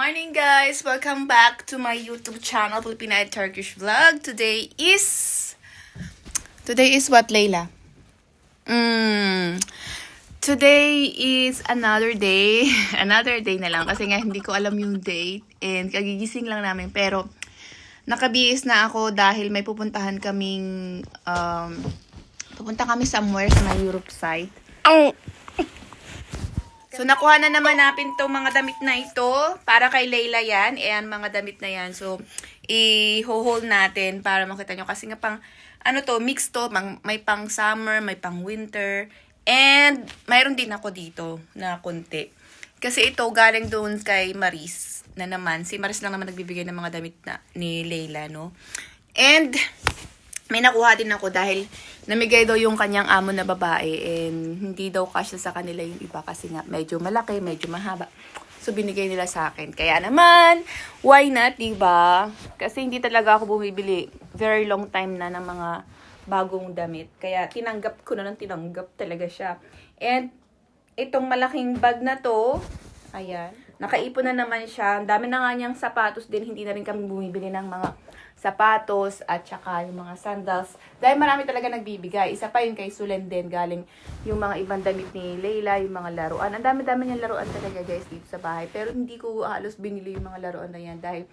morning guys! Welcome back to my YouTube channel, Filipina Turkish Vlog. Today is... Today is what, Layla? Mm, today is another day. another day na lang kasi nga hindi ko alam yung date. And kagigising lang namin. Pero nakabihis na ako dahil may pupuntahan kaming... Um, pupunta kami somewhere sa may Europe side. So, nakuha na naman natin itong mga damit na ito. Para kay Layla yan. Ayan, mga damit na yan. So, i-hold natin para makita nyo. Kasi nga pang, ano to, mix to. May pang summer, may pang winter. And, mayroon din ako dito na konti. Kasi ito, galing doon kay Maris na naman. Si Maris lang naman nagbibigay ng mga damit na, ni Layla, no? And, may nakuha din ako dahil namigay daw yung kanyang amo na babae and hindi daw kasya sa kanila yung iba kasi nga medyo malaki, medyo mahaba. So, binigay nila sa akin. Kaya naman, why not, diba? Kasi hindi talaga ako bumibili very long time na ng mga bagong damit. Kaya tinanggap ko na ng tinanggap talaga siya. And, itong malaking bag na to, ayan, nakaipon na naman siya. Ang dami na nga niyang sapatos din. Hindi na rin kami bumibili ng mga sapatos at saka yung mga sandals. Dahil marami talaga nagbibigay. Isa pa yung kay Sulen din, galing yung mga ibang damit ni Leila, yung mga laruan. Ang dami-dami niyang laruan talaga guys dito sa bahay. Pero hindi ko halos binili yung mga laruan na yan dahil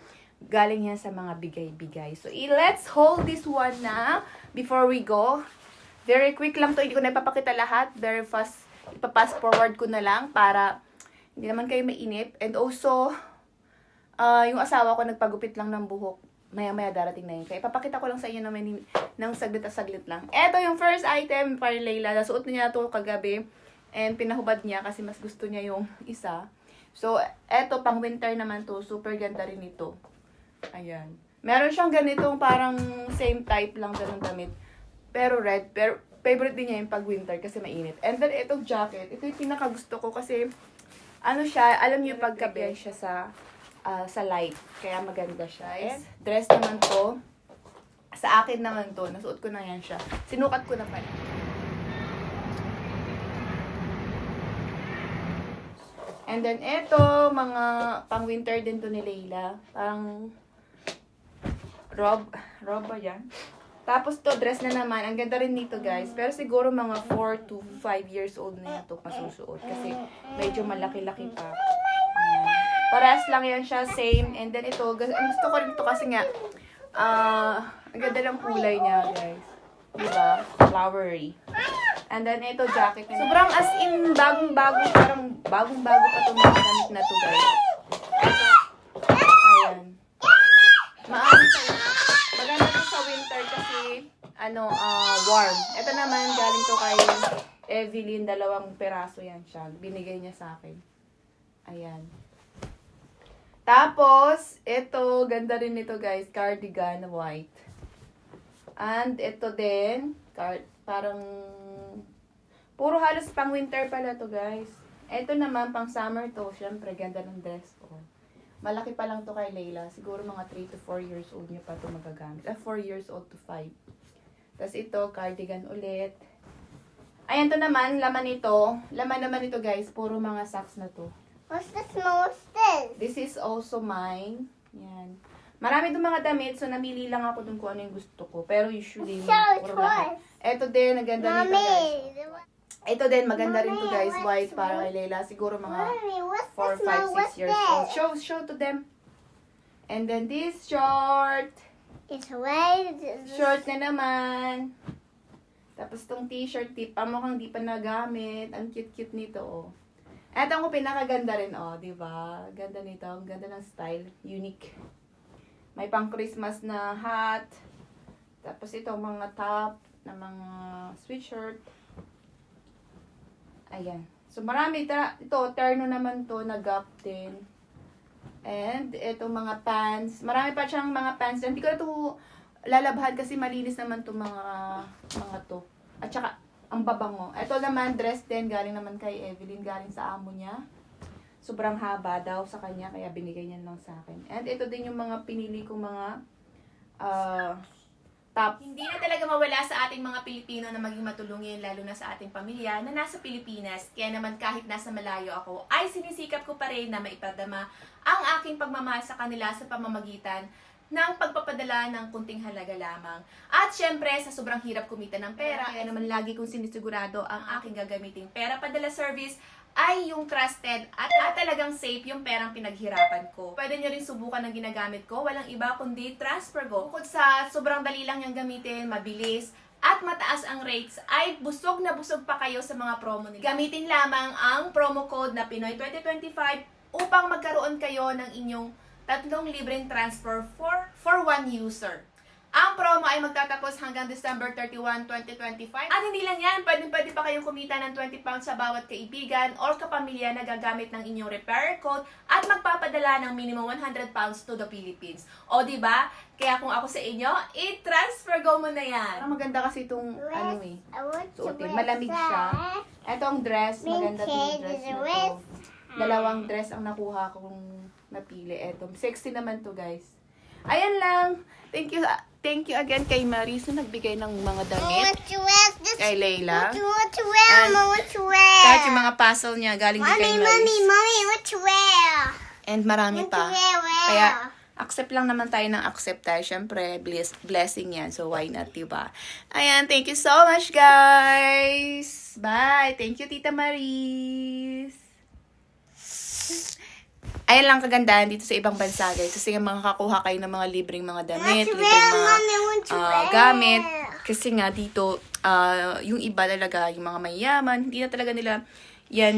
galing yan sa mga bigay-bigay. So, let's hold this one na before we go. Very quick lang to. Hindi ko na ipapakita lahat. Very fast. Ipapass forward ko na lang para hindi naman kayo mainip. And also, ah yung asawa ko nagpagupit lang ng buhok. Maya-maya darating na yun. Kaya ipapakita ko lang sa inyo naman ng saglit at saglit lang. Eto yung first item para Layla. Nasuot niya to kagabi. And pinahubad niya kasi mas gusto niya yung isa. So, eto pang winter naman to. Super ganda rin ito. Ayan. Meron siyang ganitong parang same type lang ng damit. Pero red. Pero favorite din niya yung pag winter kasi mainit. And then itong jacket. Ito yung pinaka gusto ko kasi ano siya, alam niyo pagkabi siya sa ah, sa light. Kaya maganda siya. And dress naman to. Sa akin naman to. Nasuot ko na yan siya. Sinukat ko na pala. And then ito, mga pang winter din to ni Layla. Parang rob, rob ba yan? Tapos to, dress na naman. Ang ganda rin nito, guys. Pero siguro mga 4 to 5 years old na yan to masusuot. Kasi medyo malaki-laki pa. Ayan. Parehas lang yan siya, same. And then ito, gusto ko rin to kasi nga, ah, ang ganda ng kulay niya, guys. Diba? Flowery. And then ito, jacket niya. Sobrang as in, bagong-bago, parang bagong-bago pa itong mga na to, guys. Ayan. Maano siya. Maganda to sa winter kasi, ano, ah, warm. Ito naman, galing to kay Evelyn, dalawang peraso yan siya. Binigay niya sa akin. Ayan. Tapos, ito, ganda rin nito guys, cardigan white. And ito din, card, parang, puro halos pang winter pala to guys. Ito naman, pang summer to, syempre, ganda ng dress ko. Malaki pa lang to kay Layla. Siguro mga 3 to 4 years old niya pa to magagamit. Ah, 4 years old to 5. Tapos ito, cardigan ulit. Ayan to naman, laman nito. Laman naman nito guys, puro mga socks na to. What's the smell? What's this? This is also mine. Yan. Marami itong mga damit, so namili lang ako dun kung ano yung gusto ko. Pero usually, So, puro lahat. Ito din, ang ganda nito guys. Mommy, Ito din, maganda rin to guys, Mommy, white para this? kay Layla. Siguro mga Mommy, what's 4, the smell? 5, What's 6 years old. this? Show, show to them. And then this short. It's white. Short na naman. Tapos tong t-shirt tip, pa mukhang di pa nagamit. Ang cute-cute nito, oh. Eto ang pinakaganda rin, oh, di ba? Ganda nito. Ang ganda ng style. Unique. May pang Christmas na hat. Tapos ito, mga top na mga sweatshirt. Ayan. So, marami. Ito, terno naman to, na gap din. And, ito mga pants. Marami pa siyang mga pants. Hindi ko na to lalabhan kasi malinis naman to mga mga to. At saka, ang babango. Ito naman, dress din. Galing naman kay Evelyn. Galing sa amo niya. Sobrang haba daw sa kanya. Kaya binigay niya lang sa akin. And ito din yung mga pinili kong mga ah, top. Hindi na talaga mawala sa ating mga Pilipino na maging matulungin, lalo na sa ating pamilya na nasa Pilipinas. Kaya naman kahit nasa malayo ako, ay sinisikap ko pa rin na maipadama ang aking pagmamahal sa kanila sa pamamagitan ng pagpapadala ng kunting halaga lamang. At syempre, sa sobrang hirap kumita ng pera, kaya naman lagi kong sinisigurado ang aking gagamiting pera padala service ay yung trusted at, at talagang safe yung perang pinaghirapan ko. Pwede nyo rin subukan ng ginagamit ko. Walang iba kundi TransferGo. Bukod sa sobrang dali lang yung gamitin, mabilis, at mataas ang rates, ay busog na busog pa kayo sa mga promo nila. Gamitin lamang ang promo code na Pinoy2025 upang magkaroon kayo ng inyong tatlong libreng transfer for, for one user. Ang promo ay magtatapos hanggang December 31, 2025. At hindi lang yan, pwede, pwede pa kayong kumita ng 20 pounds sa bawat kaibigan or kapamilya na gagamit ng inyong repair code at magpapadala ng minimum 100 pounds to the Philippines. O, di ba? Kaya kung ako sa inyo, i-transfer go mo na yan. Parang maganda kasi itong, ano eh. Suotin. Malamig siya. that. Ito ang dress. Maganda itong dress na to. Dalawang dress ang nakuha kong napili. Eto, sexy naman to guys. Ayan lang. Thank you. Thank you again kay Maris na nagbigay ng mga damit kay Layla. You? And. Kahit yung mga puzzle niya galing din kay Mommy, mommy, Maris. mommy, what to wear? And marami pa. Kaya, accept lang naman tayo ng accept tayo. Siyempre, bless, blessing yan. So, why not, diba? Ayan, thank you so much, guys! Bye! Thank you, Tita Maris! Ayan lang kagandahan dito sa ibang bansa, guys. Kasi nga makakakuha kayo ng mga libreng mga damit, libreng mga wear? gamit. Kasi nga dito, ah, yung iba talaga, yung mga mayaman, hindi na talaga nila yan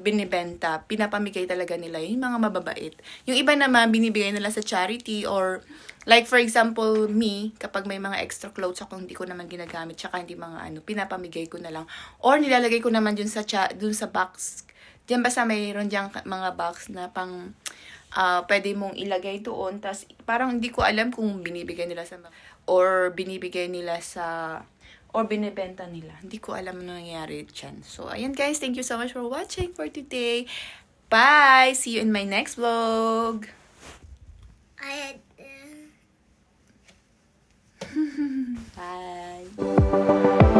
binibenta. Pinapamigay talaga nila yung mga mababait. Yung iba naman, binibigay nila sa charity or like for example, me, kapag may mga extra clothes ako hindi ko naman ginagamit, tsaka hindi mga ano, pinapamigay ko na lang. Or nilalagay ko naman dun sa, cha- dun sa box. Diyan basta mayroon diyang mga box na pang ah pwede mong ilagay doon. tas parang hindi ko alam kung binibigay nila sa or binibigay nila sa or binibenta nila. Hindi ko alam ano nangyayari dyan. So, ayan guys. Thank you so much for watching for today. Bye! See you in my next vlog. I had. Uh... Bye!